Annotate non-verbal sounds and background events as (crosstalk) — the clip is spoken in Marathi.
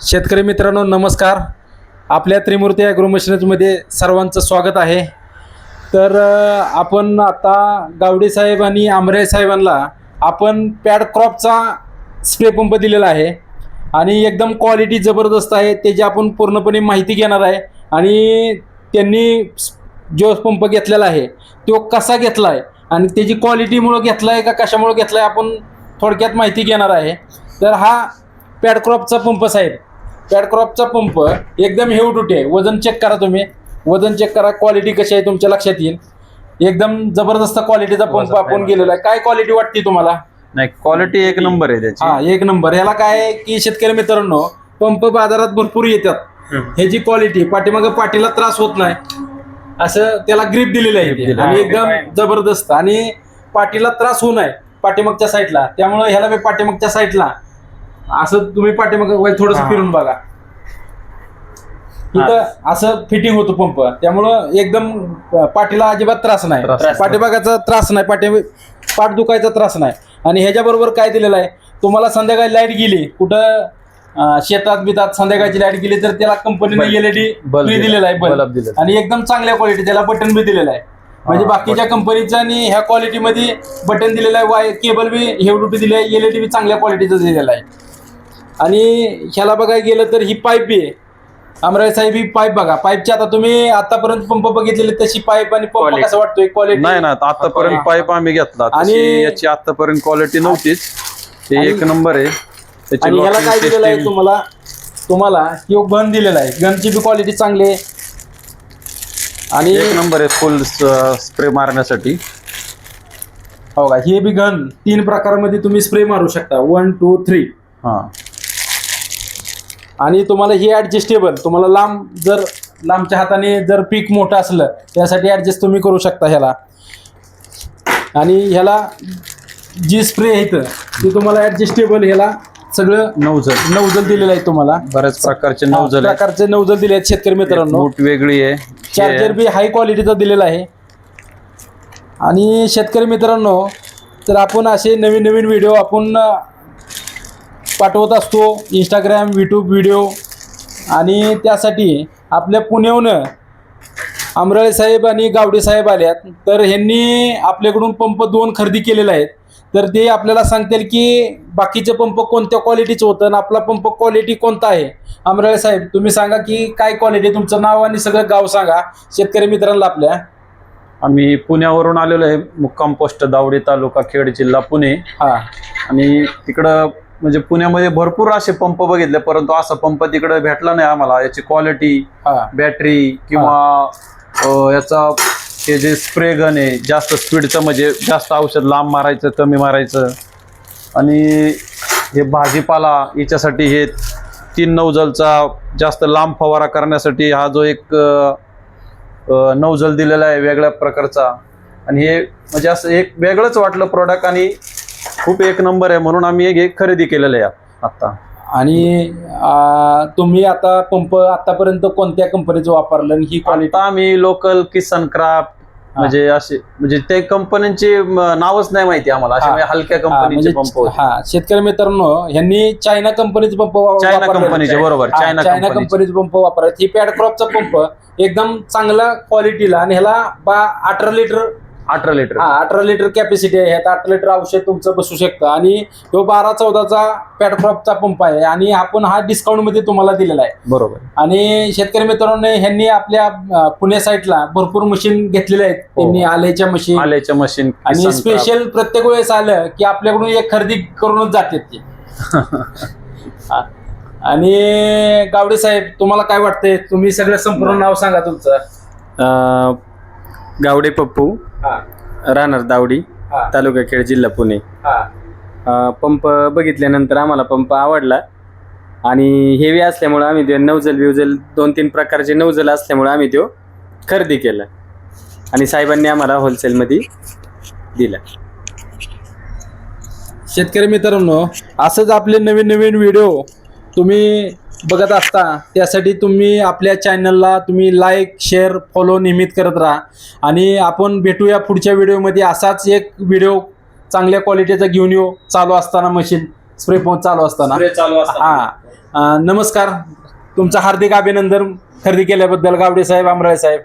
शेतकरी मित्रांनो नमस्कार. आपल्या त्रिमूर्ती ॲग्रो मशिनरीमध्ये सर्वांचं स्वागत आहे. तर आपण आता गावडे साहेब आणि आमरे साहेबांना आपण पॅड क्रॉपचा स्प्रे पंप दिलेला आहे. आणि एकदम क्वालिटी जबरदस्त आहे. त्याची आपण पूर्णपणे माहिती घेणार आहे आणि त्यांनी जो पंप घेतलेला आहे तो कसा घेतला आहे आणि त्याची क्वालिटीमुळं घेतला आहे का कशामुळं घेतला आहे आपण थोडक्यात माहिती घेणार आहे. तर हा पॅडक्रॉपचा पंप साहेब पॅडक्रॉपचा पंप एकदम हेवटुटी आहे. वजन चेक करा तुम्ही. वजन चेक करा. क्वालिटी कशी आहे तुमच्या लक्षात येईल. एकदम जबरदस्त क्वालिटीचा पंप आपण गेलेला आहे. काय क्वालिटी वाटते तुम्हाला? नाही क्वालिटी एक नंबर आहे त्याची. हा एक नंबर ह्याला काय आहे की शेतकरी मित्रांनो पंप बाजारात भरपूर येतात. ह्याची क्वालिटी पाठीमागं पाठीला त्रास होत नाही. असं त्याला ग्रीप दिलेलं आहे. आणि. एकदम जबरदस्त. आणि पाठीला त्रास होऊ नये पाठीमागच्या साईडला त्यामुळे ह्याला मी पाठीमागच्या साईडला असं तुम्ही पाठीमाग थोडस हा. फिरून बघा. इथं असं फिटिंग होतं पंप त्यामुळं एकदम पाठीला अजिबात त्रास नाही. त्रास नाही. पाठीमागाचा त्रास नाही. पाठी पाठ दुखायचा त्रास नाही. आणि ह्याच्याबरोबर काय दिलेलं आहे? तुम्हाला संध्याकाळी लाइट गेली. कुठं अं, शेतात बितात संध्याकाळची लाइट गेली तर त्याला कंपनीने बल्ब- एलईडी बल्ब फ्री दिलेला आहे बल्ब. बल्ब दिलेला. आणि एकदम चांगल्या क्वालिटी त्याला बटन बी दिलेलं आहे. म्हणजे हा, बाकीच्या कंपनीचं आणि ह्या क्वालिटीमध्ये बटन दिलेलं आहे. वाय केबल बी हेवडुटी दिली आहे. एलईडी बी चांगल्या क्वालिटीचं दिलेलं आहे. आणि ह्याला बघायला गेलं तर ही पाईप बी आहे. अमराय साहेब ही पाईप बघा. पाईपची आता तुम्ही आतापर्यंत पंप बघितलेले तशी पाईप आणि पंप Quality. कसं वाटतोय? क्वालिटी नाही ना आतापर्यंत पाईप आम्ही घेतला. आणि- आणि याची आतापर्यंत क्वालिटी नव्हतीच. ते एक नंबर आहे. त्याची आणि ह्याला locking काय दिलेलं आहे system- तुम्हाला? तुम्हाला किंवा गन दिलेला आहे. गनची बी क्वालिटी चांगली आहे. आणि एक नंबर आहे फुल स्प्रे मारण्यासाठी. हो का? हे बी गन तीन प्रकारामध्ये तुम्ही स्प्रे मारू शकता. वन टू थ्री हा. आणि तुम्हाला हे ॲडजस्टेबल तुम्हाला लांब जर लांबच्या हाताने जर पीक मोठं असलं त्यासाठी ॲडजस्ट तुम्ही करू शकता ह्याला. आणि ह्याला जी स्प्रे आहे ती तुम्हाला ॲडजस्टेबल ह्याला सगळं नवजल नवजल दिलेलं आहे तुम्हाला. बऱ्याच प्रकारचे नवजल प्रकारचे नवजल दिले आहेत शेतकरी मित्रांनो. वेगळी आहे. चार्जर बी हाय क्वालिटीचा दिलेला आहे. आणि शेतकरी मित्रांनो तर आपण असे नवीन नवीन व्हिडिओ आपण पाठवत असतो. इंस्टाग्राम यूट्यूब व्हिडिओ आणि त्यासाठी आपल्या पुण्याहून आमराळे साहेब आणि गावडे साहेब आल्यात. तर ह्यांनी आपल्याकडून पंप दोन खरेदी केलेले आहेत. तर ते आपल्याला सांगतील की बाकीचे पंप कोणत्या क्वालिटीचं होतं आणि आपला पंप क्वालिटी कोणता आहे? आमराळे साहेब तुम्ही सांगा की काय क्वालिटी तुमचं नाव आणि सगळं गाव सांगा. शेतकरी मित्रांना आपल्या. आम्ही पुण्यावरून आलेलो आहे. मुक्काम पोस्ट दावडी तालुका खेड जिल्हा पुणे. हा. आणि तिकडं म्हणजे पुण्यामध्ये भरपूर असे पंप बघितले परंतु असा पंप तिकडं भेटला नाही आम्हाला. याची क्वालिटी बॅटरी किंवा याचा हे जे स्प्रे गन आहे जास्त स्पीडचं म्हणजे जास्त औषध लांब मारायचं कमी मारायचं. आणि हे भाजीपाला याच्यासाठी हे तीन नौजलचा जास्त लांब फवारा करण्यासाठी हा जो एक नौजल दिलेला आहे वेगळ्या प्रकारचा. आणि हे म्हणजे असं एक वेगळंच वाटलं प्रोडक्ट आणि खूप एक नंबर आहे म्हणून आम्ही हे खरेदी केलेलं आहे आता आणि आ, तुम्ही आता पंप आतापर्यंत कोणत्या कंपनीचं वापरलं आणि ही क्वालिटी आता आम्ही लोकल किसन क्राफ्ट म्हणजे असे म्हणजे ते कंपन्यांचे म, नावच नाही माहिती आम्हाला. हा. म्हणजे हलक्या कंपनीचे म्हणजे पंप होते. हा शेतकरी मित्रांनो ह्यांनी चायना कंपनीचे पंप वा- चायना वापरलेले कंपनीचे आहेत. बरोबर हा, चायना चायना कंपनीचे. कंपनीचे पंप वापरतात ही पॅड क्रॉपचा पंप एकदम चांगला क्वालिटीला आणि ह्याला बा अठरा लिटर अठरा लिटर हा अठरा लिटर कॅपॅसिटी आहे. ह्यात अठरा लिटर औषध तुमचं बसू शकतं. आणि तो बारा चौदाचा पॅड क्रॉपचा पंप आहे. आणि आपण हा डिस्काउंटमध्ये तुम्हाला दिलेला आहे. बरोबर. आणि शेतकरी मित्रांनो ह्यांनी आपल्या पुणे साईडला भरपूर मशीन घेतलेल्या आहेत. हो. त्यांनी आलेच्या मशीन आल्याच्या मशीन आणि स्पेशल प्रत्येक वेळेस आलं की आपल्याकडून एक खरेदी करूनच जातात ते. (laughs) हा. आणि गावडे साहेब तुम्हाला काय वाटतंय? तुम्ही सगळं संपूर्ण नाव सांगा तुमचं. गावडे पप्पू. राहणार दावडी तालुका खेड जिल्हा पुणे. हा. अ, पंप बघितल्यानंतर आम्हाला पंप आवडला. आणि हेवी असल्यामुळं आम्ही ते नवजल बिवजल दोन तीन प्रकारचे नवजल असल्यामुळं आम्ही तो खरेदी केला. आणि साहेबांनी आम्हाला होलसेलमध्ये दिला. शेतकरी मित्रांनो असंच आपले नवीन नवीन व्हिडिओ तुम्ही बघत असता त्यासाठी तुम्ही आपल्या चॅनलला तुम्ही लाईक शेअर फॉलो नियमित करत राहा. आणि आपण भेटूया पुढच्या व्हिडिओमध्ये असाच एक व्हिडिओ चांगल्या क्वालिटीचा घेऊन येऊ. चालू असताना मशीन स्प्रे पंप चालू असताना. चालू हा. नमस्कार. तुमचं हार्दिक अभिनंदन खरेदी केल्याबद्दल गावडे साहेब आमराळे साहेब.